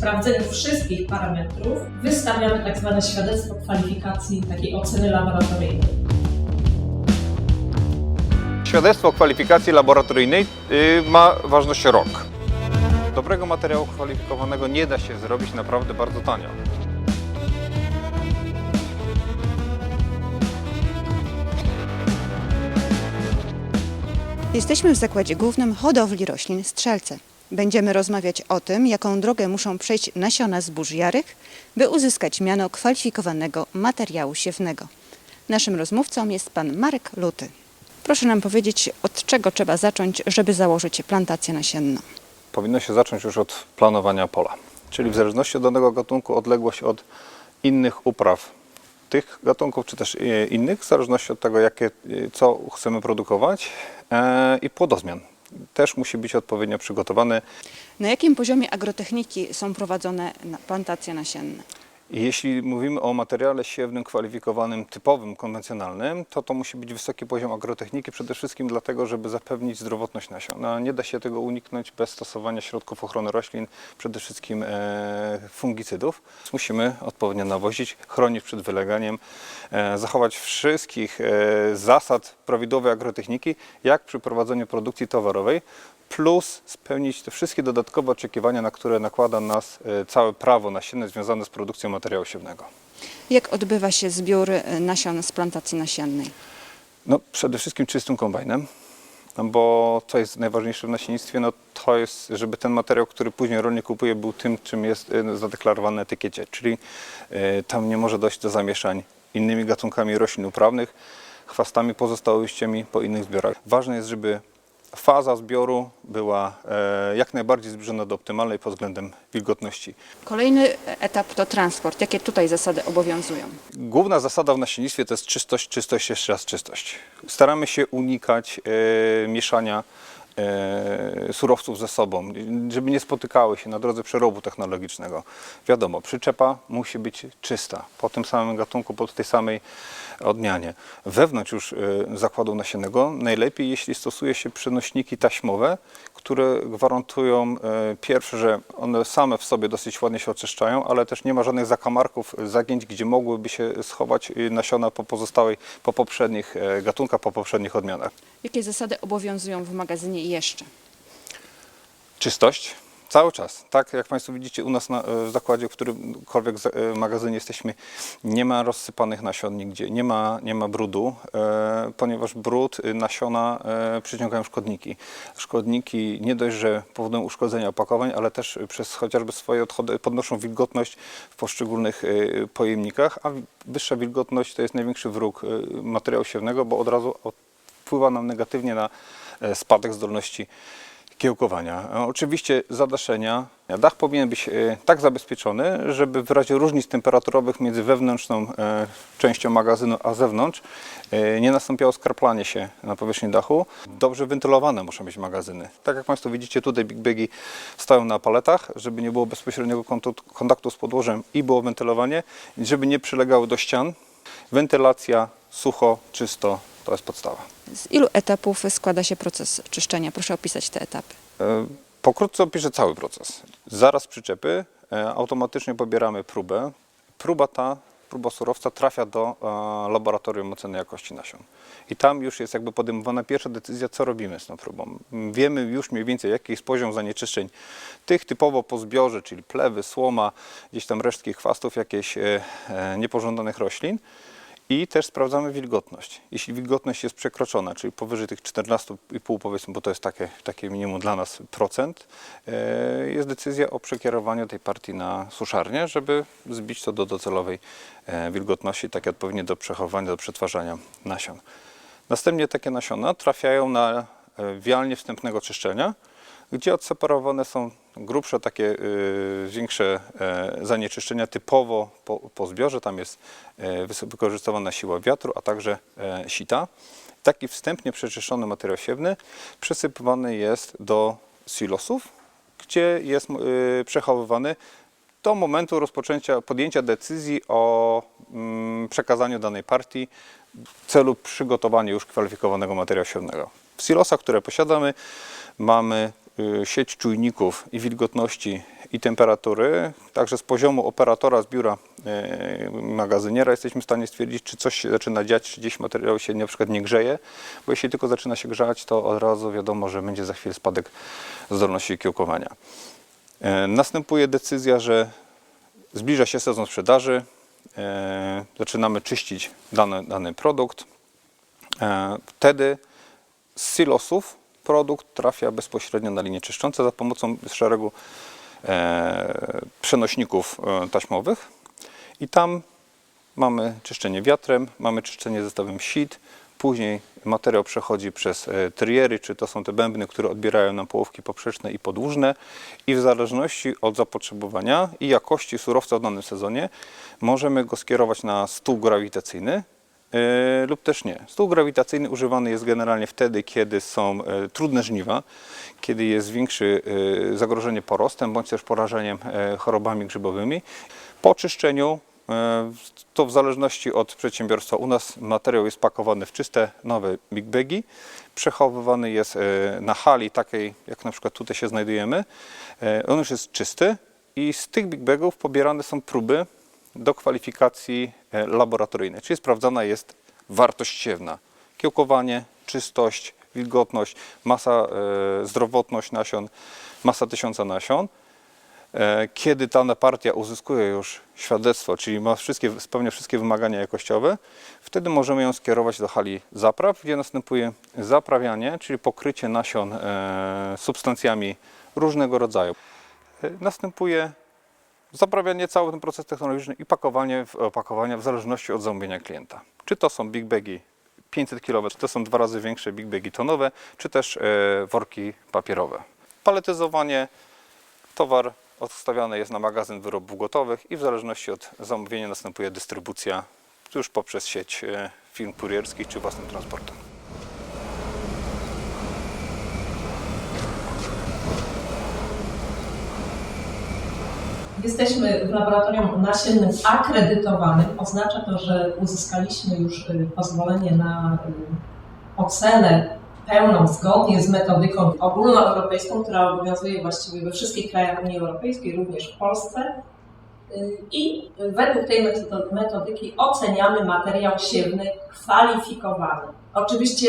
sprawdzeniu wszystkich parametrów wystawiamy tak zwane świadectwo kwalifikacji takiej oceny laboratoryjnej. Świadectwo kwalifikacji laboratoryjnej y, ma ważność rok. Dobrego materiału kwalifikowanego nie da się zrobić naprawdę bardzo tanio. Jesteśmy w zakładzie głównym hodowli roślin Strzelce. Będziemy rozmawiać o tym, jaką drogę muszą przejść nasiona zbóż jarych, by uzyskać miano kwalifikowanego materiału siewnego. Naszym rozmówcą jest pan Marek Luty. Proszę nam powiedzieć, od czego trzeba zacząć, żeby założyć plantację nasienną. Powinno się zacząć już od planowania pola. Czyli w zależności od danego gatunku odległość od innych upraw tych gatunków, czy też y, innych, w zależności od tego, jakie, y, co chcemy produkować e, i płodozmian. Też musi być odpowiednio przygotowany. Na jakim poziomie agrotechniki są prowadzone plantacje nasienne? Jeśli mówimy o materiale siewnym kwalifikowanym, typowym, konwencjonalnym, to to musi być wysoki poziom agrotechniki, przede wszystkim dlatego, żeby zapewnić zdrowotność nasion. No, nie da się tego uniknąć bez stosowania środków ochrony roślin, przede wszystkim e, fungicydów. Musimy odpowiednio nawozić, chronić przed wyleganiem, e, zachować wszystkich e, zasad prawidłowej agrotechniki, jak przy prowadzeniu produkcji towarowej, plus spełnić te wszystkie dodatkowe oczekiwania, na które nakłada nas całe prawo nasienne związane z produkcją materiału siewnego. Jak odbywa się zbiór y, nasion z plantacji nasiennej? No, przede wszystkim czystym kombajnem, no bo co jest najważniejsze w nasiennictwie, no to jest, żeby ten materiał, który później rolnik kupuje, był tym, czym jest e, zadeklarowane na etykiecie, czyli e, tam nie może dojść do zamieszań innymi gatunkami roślin uprawnych, chwastami pozostałościami po innych zbiorach. Ważne jest, żeby faza zbioru była e, jak najbardziej zbliżona do optymalnej pod względem wilgotności. Kolejny etap to transport. Jakie tutaj zasady obowiązują? Główna zasada w nasiennictwie to jest czystość, czystość, jeszcze raz czystość. Staramy się unikać e, mieszania surowców ze sobą, żeby nie spotykały się na drodze przerobu technologicznego. Wiadomo, przyczepa musi być czysta, po tym samym gatunku, po tej samej odmianie. Wewnątrz już e, zakładu nasiennego najlepiej, jeśli stosuje się przenośniki taśmowe, które gwarantują e, pierwsze, że one same w sobie dosyć ładnie się oczyszczają, ale też nie ma żadnych zakamarków, e, zagięć, gdzie mogłyby się schować e, nasiona po pozostałej, po poprzednich e, gatunkach, po poprzednich odmianach. Jakie zasady obowiązują w magazynie jeszcze? Czystość cały czas. Tak jak Państwo widzicie u nas na, e, w zakładzie, w którymkolwiek e, magazynie jesteśmy, nie ma rozsypanych nasion nigdzie, nie ma, nie ma brudu, e, ponieważ brud, e, nasiona e, przyciągają szkodniki. Szkodniki nie dość, że powodują uszkodzenia opakowań, ale też przez chociażby swoje odchody podnoszą wilgotność w poszczególnych e, pojemnikach, a wyższa wilgotność to jest największy wróg e, materiału siewnego, bo od razu wpływa nam negatywnie na spadek zdolności kiełkowania. E, Oczywiście zadaszenia. Dach powinien być e, tak zabezpieczony, żeby w razie różnic temperaturowych między wewnętrzną e, częścią magazynu a zewnątrz e, nie nastąpiło skraplanie się na powierzchni dachu. Dobrze wentylowane muszą być magazyny. Tak jak Państwo widzicie, tutaj Big Bagi stoją na paletach, żeby nie było bezpośredniego kontaktu, z podłożem i było wentylowanie, żeby nie przylegały do ścian. Wentylacja, sucho, czysto, to jest podstawa. Z ilu etapów składa się proces czyszczenia? Proszę opisać te etapy. E, Pokrótce opiszę cały proces. Zaraz przyczepy e, automatycznie pobieramy próbę. Próba ta, próba surowca trafia do e, laboratorium oceny jakości nasion. I tam już jest jakby podejmowana pierwsza decyzja, co robimy z tą próbą. Wiemy już mniej więcej, jaki jest poziom zanieczyszczeń tych typowo po zbiorze, czyli plewy, słoma, gdzieś tam resztki chwastów, jakieś niepożądanych roślin. I też sprawdzamy wilgotność. Jeśli wilgotność jest przekroczona, czyli powyżej tych 14,5 powiedzmy, bo to jest takie, takie minimum dla nas procent, e, jest decyzja o przekierowaniu tej partii na suszarnię, żeby zbić to do docelowej e, wilgotności, takie odpowiednie do przechowywania, do przetwarzania nasion. Następnie takie nasiona trafiają na e, wialnię wstępnego czyszczenia, gdzie odseparowane są grubsze, takie y, większe e, zanieczyszczenia typowo po, po zbiorze. Tam jest e, wykorzystywana siła wiatru, a także e, sita. Taki wstępnie przeczyszczony materiał siewny przesypywany jest do silosów, gdzie jest y, przechowywany do momentu rozpoczęcia, podjęcia decyzji o mm, przekazaniu danej partii w celu przygotowania już kwalifikowanego materiału siewnego. W silosach, które posiadamy, mamy sieć czujników i wilgotności i temperatury. Także z poziomu operatora z biura e, magazyniera jesteśmy w stanie stwierdzić, czy coś się zaczyna dziać, czy gdzieś materiał się na przykład nie grzeje, bo jeśli tylko zaczyna się grzać, to od razu wiadomo, że będzie za chwilę spadek zdolności kiełkowania. E, Następuje decyzja, że zbliża się sezon sprzedaży, zaczynamy czyścić dany, dany produkt. Wtedy z silosów produkt trafia bezpośrednio na linię czyszczące za pomocą szeregu e, przenośników e, taśmowych. I tam mamy czyszczenie wiatrem, mamy czyszczenie zestawem sit, później materiał przechodzi przez e, triery, czy to są te bębny, które odbierają nam połówki poprzeczne i podłużne. I w zależności od zapotrzebowania i jakości surowca w danym sezonie możemy go skierować na stół grawitacyjny, lub też nie. Stół grawitacyjny używany jest generalnie wtedy, kiedy są e, trudne żniwa, kiedy jest większe zagrożenie porostem bądź też porażeniem e, chorobami grzybowymi. Po czyszczeniu, e, to w zależności od przedsiębiorstwa, u nas materiał jest pakowany w czyste, nowe big bagi, przechowywany jest e, na hali takiej, jak na przykład tutaj się znajdujemy. E, On już jest czysty i z tych big bagów pobierane są próby do kwalifikacji e, laboratoryjnej, czyli sprawdzana jest wartość siewna, kiełkowanie, czystość, wilgotność, masa, e, zdrowotność nasion, masa tysiąca nasion. E, Kiedy dana partia uzyskuje już świadectwo, czyli ma wszystkie, spełnia wszystkie wymagania jakościowe, wtedy możemy ją skierować do hali zapraw, gdzie następuje zaprawianie, czyli pokrycie nasion substancjami różnego rodzaju. Następuje zaprawianie, cały ten proces technologiczny i pakowanie w opakowania w zależności od zamówienia klienta. Czy to są big bagi 500 kg, czy to są dwa razy większe big bagi tonowe, czy też e, worki papierowe. Paletyzowanie, towar odstawiany jest na magazyn wyrobów gotowych i w zależności od zamówienia następuje dystrybucja już poprzez sieć e, firm kurierskich czy własnym transportem. Jesteśmy w laboratorium nasiennym akredytowanym. Oznacza to, że uzyskaliśmy już y, pozwolenie na y, ocenę pełną, zgodnie z metodyką ogólnoeuropejską, która obowiązuje właściwie we wszystkich krajach Unii Europejskiej, również w Polsce. Y, I według tej metodyki oceniamy materiał siewny kwalifikowany. Oczywiście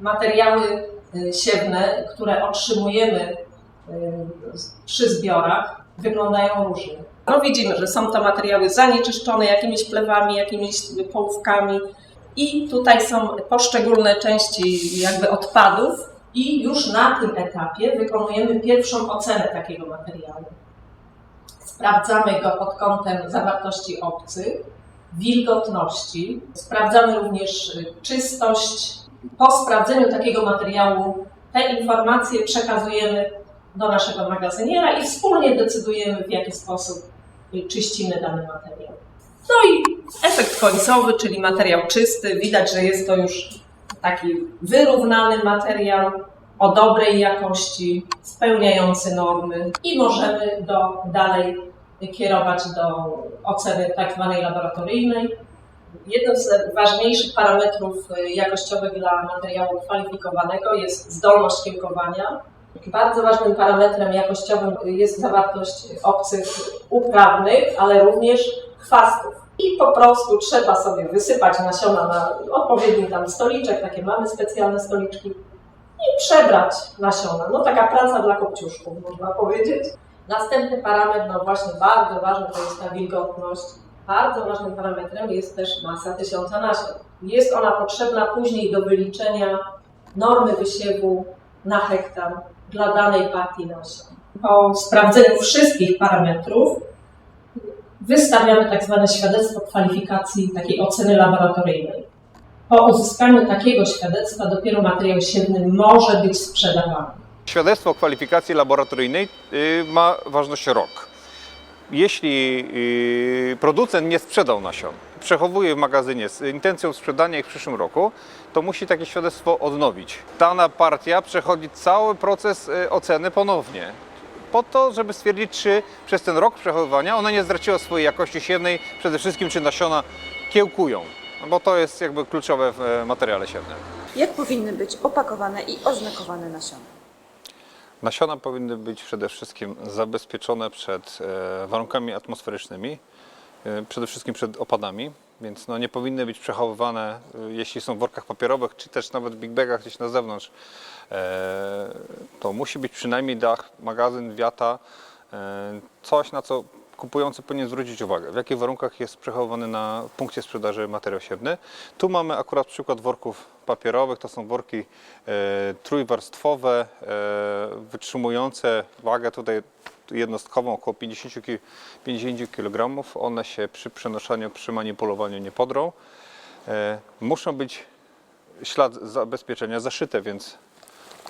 materiały siewne, które otrzymujemy przy zbiorach, wyglądają różnie. No widzimy, że są to materiały zanieczyszczone jakimiś plewami, jakimiś połówkami i tutaj są poszczególne części jakby odpadów i już na tym etapie wykonujemy pierwszą ocenę takiego materiału. Sprawdzamy go pod kątem zawartości obcych, wilgotności, sprawdzamy również czystość. Po sprawdzeniu takiego materiału te informacje przekazujemy do naszego magazyniera i wspólnie decydujemy, w jaki sposób czyścimy dany materiał. No i efekt końcowy, czyli materiał czysty. Widać, że jest to już taki wyrównany materiał o dobrej jakości, spełniający normy i możemy do, dalej kierować do oceny tak zwanej laboratoryjnej. Jednym z ważniejszych parametrów jakościowych dla materiału kwalifikowanego jest zdolność kiełkowania. Bardzo ważnym parametrem jakościowym jest zawartość obcych uprawnych, ale również chwastów. I po prostu trzeba sobie wysypać nasiona na odpowiedni tam stoliczek, takie mamy specjalne stoliczki, i przebrać nasiona. No taka praca dla kopciuszków, można powiedzieć. Następny parametr, no właśnie bardzo ważny, to jest ta wilgotność. Bardzo ważnym parametrem jest też masa tysiąca nasion. Jest ona potrzebna później do wyliczenia normy wysiewu na hektar dla danej partii nasion. Po sprawdzeniu wszystkich parametrów wystawiamy tak zwane świadectwo kwalifikacji takiej oceny laboratoryjnej. Po uzyskaniu takiego świadectwa dopiero materiał siewny może być sprzedawany. Świadectwo kwalifikacji laboratoryjnej y, ma ważność rok. Jeśli y, producent nie sprzedał nasion, przechowuje w magazynie z intencją sprzedania ich w przyszłym roku, to musi takie świadectwo odnowić. Dana partia przechodzi cały proces y, oceny ponownie. Po to, żeby stwierdzić, czy przez ten rok przechowywania ona nie straciła swojej jakości siewnej, przede wszystkim czy nasiona kiełkują, no bo to jest jakby kluczowe w e, materiale siewnym. Jak powinny być opakowane i oznakowane nasiona? Nasiona powinny być przede wszystkim zabezpieczone przed e, warunkami atmosferycznymi, przede wszystkim przed opadami, więc no, nie powinny być przechowywane, e, jeśli są w workach papierowych, czy też nawet w big bagach gdzieś na zewnątrz. E, to musi być przynajmniej dach, magazyn, wiata, e, coś na co kupujący powinien zwrócić uwagę, w jakich warunkach jest przechowywany na punkcie sprzedaży materiał siewny. Tu mamy akurat przykład worków papierowych, to są worki e, trójwarstwowe, e, wytrzymujące wagę tutaj jednostkową około 50, ki- 50 kg. One się przy przenoszeniu, przy manipulowaniu nie podrą. E, muszą być ślad zabezpieczenia zaszyte, więc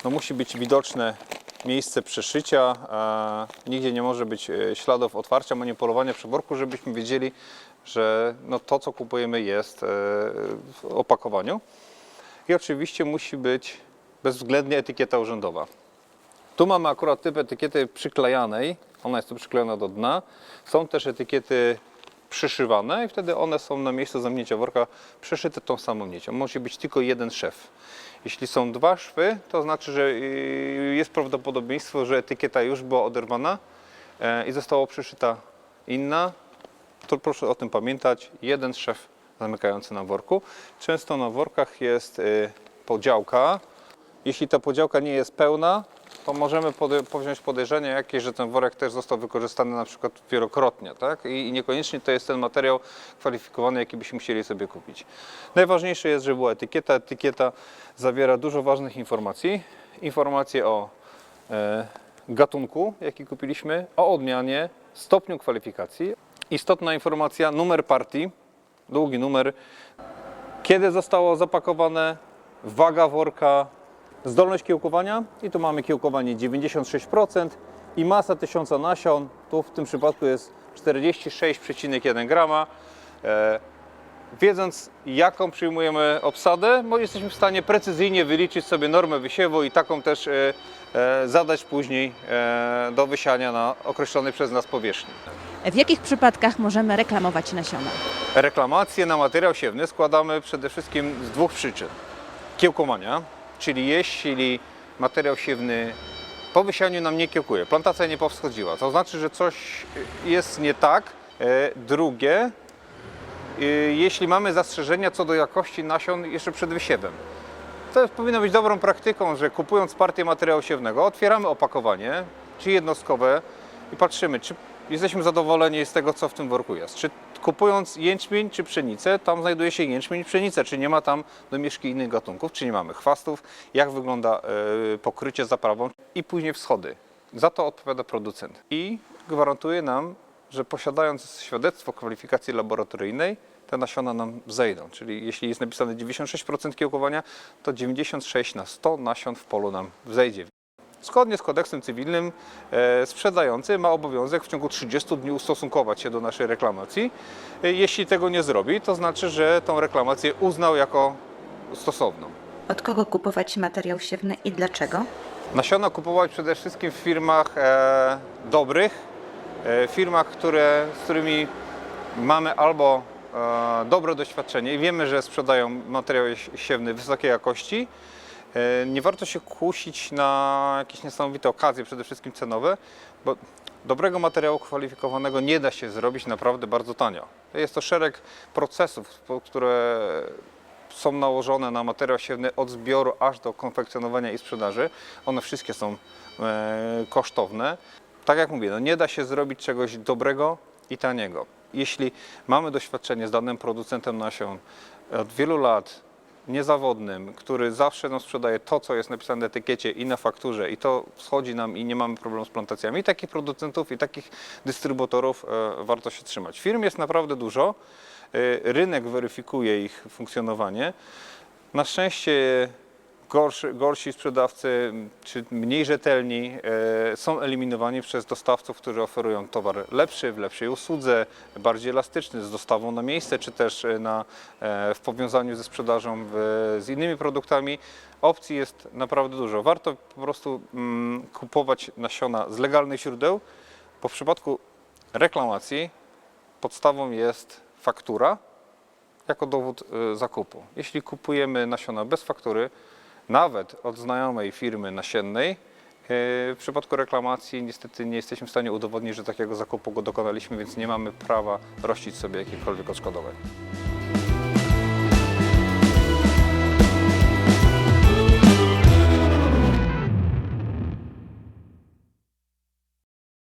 no musi być widoczne miejsce przeszycia, nigdzie nie może być e, śladów otwarcia, manipulowania przy worku, żebyśmy wiedzieli, że no to, co kupujemy jest e, w opakowaniu. I oczywiście musi być bezwzględnie etykieta urzędowa. Tu mamy akurat typ etykiety przyklejanej, ona jest tu przyklejona do dna. Są też etykiety przyszywane i wtedy one są na miejscu zamknięcia worka przeszyte tą samą nicią. Musi być tylko jeden szef. Jeśli są dwa szwy, to znaczy, że yy, jest prawdopodobieństwo, że etykieta już była oderwana e, i została przyszyta inna. To proszę o tym pamiętać. Jeden szef zamykający na worku. Często na workach jest y, podziałka. Jeśli ta podziałka nie jest pełna, to możemy powziąć podejrzenie jakieś, że ten worek też został wykorzystany na przykład wielokrotnie, tak? I, I niekoniecznie to jest ten materiał kwalifikowany, jaki byśmy chcieli sobie kupić. Najważniejsze jest, żeby była etykieta. Etykieta zawiera dużo ważnych informacji. Informacje o e, gatunku, jaki kupiliśmy, o odmianie, stopniu kwalifikacji. Istotna informacja, numer partii, długi numer, kiedy zostało zapakowane, waga worka, zdolność kiełkowania i tu mamy kiełkowanie 96% i masa 1000 nasion, tu w tym przypadku jest 46,1 grama. E, Wiedząc jaką przyjmujemy obsadę, jesteśmy w stanie precyzyjnie wyliczyć sobie normę wysiewu i taką też e, e, zadać później do wysiania na określonej przez nas powierzchni. W jakich przypadkach możemy reklamować nasiona? Reklamacje na materiał siewny składamy przede wszystkim z dwóch przyczyn. Kiełkowania, czyli jeśli materiał siewny po wysianiu nam nie kiełkuje, plantacja nie powschodziła, to znaczy, że coś jest nie tak. E, Drugie, e, jeśli mamy zastrzeżenia co do jakości nasion jeszcze przed wysiewem. To powinno być dobrą praktyką, że kupując partię materiału siewnego, otwieramy opakowanie, czy jednostkowe i patrzymy, czy jesteśmy zadowoleni z tego, co w tym worku jest. Czy kupując jęczmień czy pszenicę, tam znajduje się jęczmień i pszenica, czy nie ma tam domieszki innych gatunków, czy nie mamy chwastów, jak wygląda e, pokrycie zaprawą i później wschody. Za to odpowiada producent i gwarantuje nam, że posiadając świadectwo kwalifikacji laboratoryjnej, te nasiona nam zejdą. Czyli jeśli jest napisane 96% kiełkowania, to 96 na 100 nasion w polu nam wzejdzie. Zgodnie z kodeksem cywilnym e, sprzedający ma obowiązek w ciągu 30 dni ustosunkować się do naszej reklamacji. E, jeśli tego nie zrobi, to znaczy, że tą reklamację uznał jako stosowną. Od kogo kupować materiał siewny i dlaczego? Nasiona kupować przede wszystkim w firmach e, dobrych, firmach, które, z którymi mamy albo dobre doświadczenie i wiemy, że sprzedają materiał si- siewny wysokiej jakości. E, nie warto się kusić na jakieś niesamowite okazje, przede wszystkim cenowe, bo dobrego materiału kwalifikowanego nie da się zrobić naprawdę bardzo tanio. Jest to szereg procesów, które są nałożone na materiał siewny od zbioru aż do konfekcjonowania i sprzedaży. One wszystkie są e, kosztowne. Tak jak mówię, no nie da się zrobić czegoś dobrego i taniego. Jeśli mamy doświadczenie z danym producentem nasion od wielu lat, niezawodnym, który zawsze nam sprzedaje to, co jest napisane na etykiecie i na fakturze i to schodzi nam i nie mamy problemu z plantacjami. I takich producentów i takich dystrybutorów e, warto się trzymać. Firm jest naprawdę dużo. E, Rynek weryfikuje ich funkcjonowanie. Na szczęście gorszy, gorsi sprzedawcy czy mniej rzetelni e, są eliminowani przez dostawców, którzy oferują towar lepszy, w lepszej usłudze, bardziej elastyczny, z dostawą na miejsce, czy też e, na, e, w powiązaniu ze sprzedażą w, z innymi produktami. Opcji jest naprawdę dużo. Warto po prostu mm, kupować nasiona z legalnych źródeł, bo w przypadku reklamacji podstawą jest faktura jako dowód zakupu. Jeśli kupujemy nasiona bez faktury, nawet od znajomej firmy nasiennej, W przypadku reklamacji niestety nie jesteśmy w stanie udowodnić, że takiego zakupu go dokonaliśmy, więc nie mamy prawa rościć sobie jakichkolwiek odszkodowań.